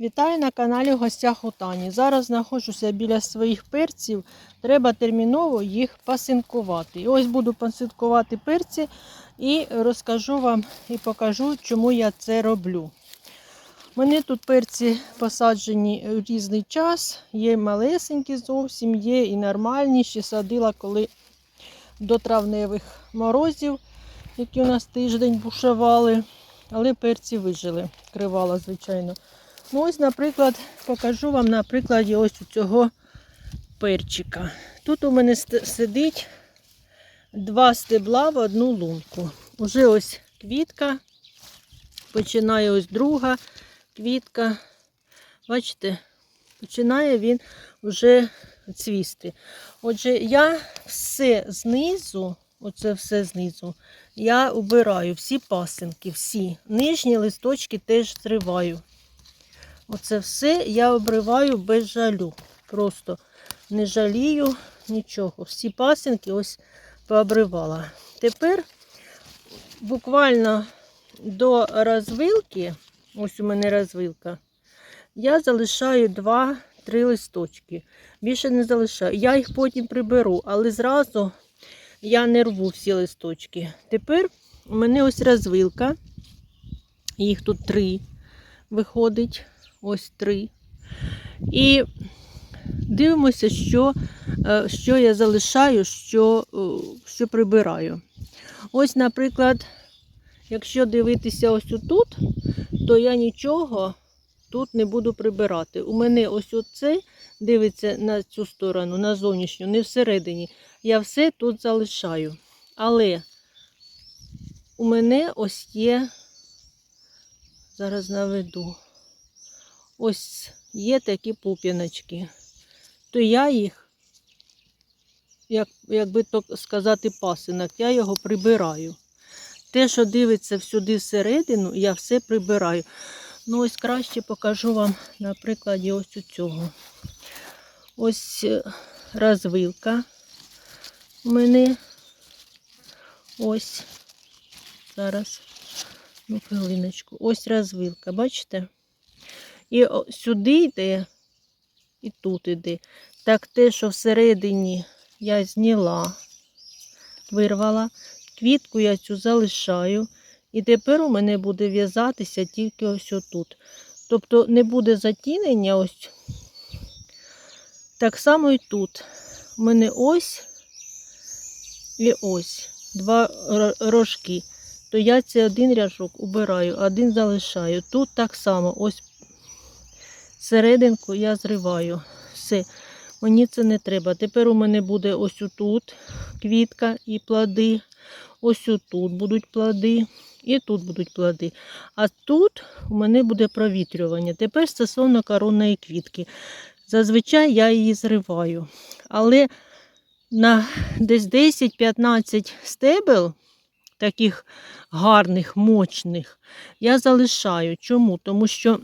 Вітаю на каналі гостях у Тані. Зараз знаходжуся біля своїх перців. Треба терміново їх пасинкувати. Ось буду пасинкувати перці і розкажу вам і покажу, чому я це роблю. У мене тут перці посаджені в різний час. Є малесенькі зовсім, є і нормальні. Ще садила, коли до травневих морозів, які у нас тиждень бушували. Але перці вижили. Кривала, звичайно. Ну, ось, наприклад, покажу вам на прикладі ось цього перчика. Тут у мене сидить два стебла в одну лунку. Уже ось квітка, починає ось друга квітка. Бачите, починає він вже цвісти. Отже, я все знизу, оце все знизу, я убираю всі пасинки, всі. Нижні листочки теж зриваю. Оце все я обриваю без жалю. Просто не жалію нічого. Всі пасинки ось пообривала. Тепер буквально до розвилки, ось у мене розвилка, я залишаю 2-3 листочки. Більше не залишаю. Я їх потім приберу, але зразу я не рву всі листочки. Тепер у мене ось розвилка. Їх тут три виходить. Ось три. І дивимося, що, е, що я залишаю, що, е, що прибираю. Ось, наприклад, якщо дивитися ось тут, то я нічого тут не буду прибирати. У мене ось оце дивиться на цю сторону, на зовнішню, не всередині. Я все тут залишаю. Але у мене ось є, зараз наведу. Ось є такі пуп'яночки, то я їх, як, як би то сказати, пасинок, я його прибираю. Те, що дивиться сюди всередину, я все прибираю. Ну, ось краще покажу вам на прикладі ось у цього. Ось е, розвилка у мене. Ось. Зараз, ну, хвилиночку. Ось розвилка, бачите? І сюди йде, і тут йде. Так те, що всередині я зняла, вирвала, квітку я цю залишаю. І тепер у мене буде в'язатися тільки ось отут. Тобто не буде затінення ось. Так само і тут. У мене ось і ось два рожки. То я цей один ряжок убираю, один залишаю. Тут так само, ось серединку я зриваю. Все, мені це не треба. Тепер у мене буде ось тут квітка і плоди. Ось тут будуть плоди. І тут будуть плоди. А тут у мене буде провітрювання. Тепер стосовно коронної квітки. Зазвичай я її зриваю. Але на десь 10-15 стебел, таких гарних, мощних, я залишаю. Чому? Тому що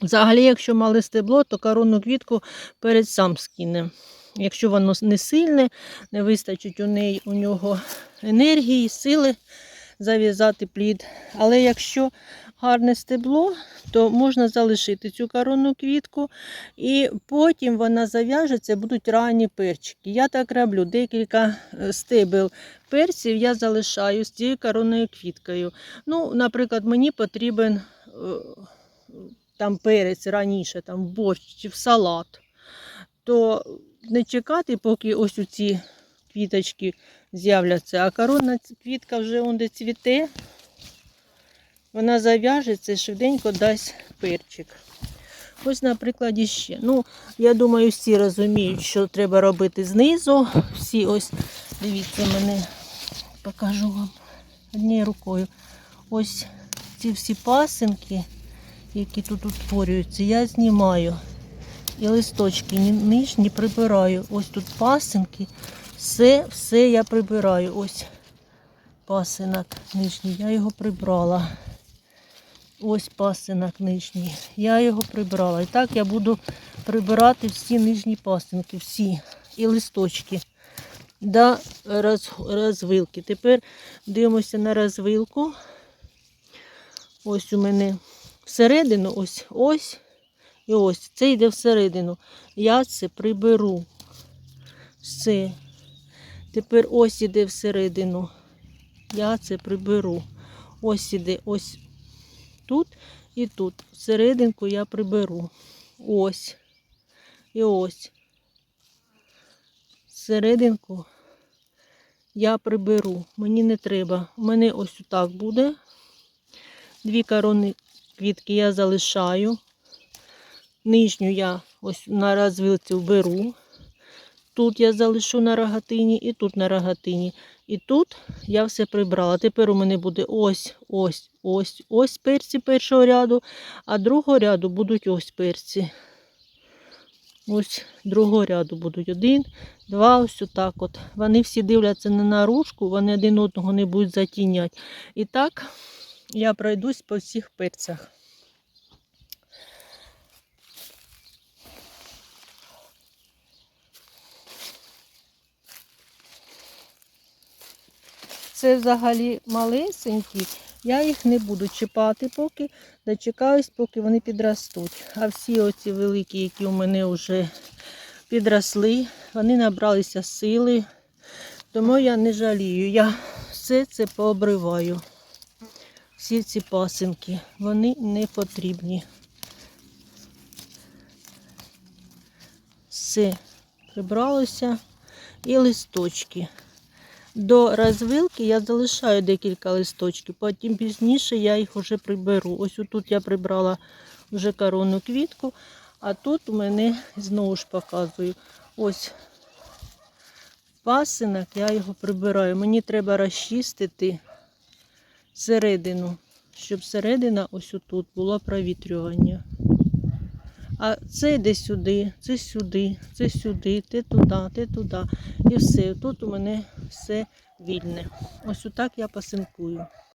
Взагалі, якщо мале стебло, то коронну квітку перед сам скине. Якщо воно не сильне, не вистачить у неї у нього енергії, сили зав'язати плід. Але якщо гарне стебло, то можна залишити цю коронну квітку, і потім вона зав'яжеться, будуть ранні перчики. Я так роблю декілька е, стебел перців я залишаю з цією коронною квіткою. Ну, наприклад, мені потрібен. Там перець раніше, там в борщ чи в салат, то не чекати, поки ось ці квіточки з'являться, а коронна квітка вже онде цвіте, вона зав'яжеться і швиденько дасть перчик. Ось, наприклад, ще. Ну, я думаю, всі розуміють, що треба робити знизу. Всі ось, дивіться, мене покажу вам однією рукою. Ось ці всі пасинки які тут утворюються, я знімаю. І листочки нижні прибираю. Ось тут пасинки. Все, все я прибираю. Ось пасинок нижній. Я його прибрала. Ось пасинок нижній. Я його прибрала. І так я буду прибирати всі нижні пасинки, всі. І листочки до роз, розвилки. Тепер дивимося на розвилку. Ось у мене всередину ось ось І ось це йде всередину. Я це приберу. Все. Тепер ось іде всередину. Я це приберу. Ось іде ось тут і тут. Всерединку я приберу. Ось. І ось. Серединку я приберу. Мені не треба. У мене ось так буде. Дві корони квітки я залишаю. Нижню я ось на розвилці вберу. Тут я залишу на рогатині і тут на рогатині. І тут я все прибрала. Тепер у мене буде ось, ось, ось, ось перці першого ряду, а другого ряду будуть ось перці. Ось другого ряду будуть один, два, ось отак от. Вони всі дивляться не на ружку, вони один одного не будуть затіняти. І так я пройдусь по всіх перцях. Це взагалі малесенькі, я їх не буду чіпати поки, дочекаюсь, поки вони підростуть. А всі оці великі, які у мене вже підросли, вони набралися сили, тому я не жалію. Я все це пообриваю. Всі ці пасинки, вони не потрібні. Все прибралося і листочки. До розвилки я залишаю декілька листочків, потім пізніше я їх вже приберу. Ось тут я прибрала вже корону квітку, а тут у мене знову ж показую. Ось пасинок, я його прибираю. Мені треба розчистити середину, щоб середина ось тут була провітрювання. А це йде сюди, це сюди, це сюди, те туди, те туди. І все. Тут у мене все вільне. Ось отак я пасинкую.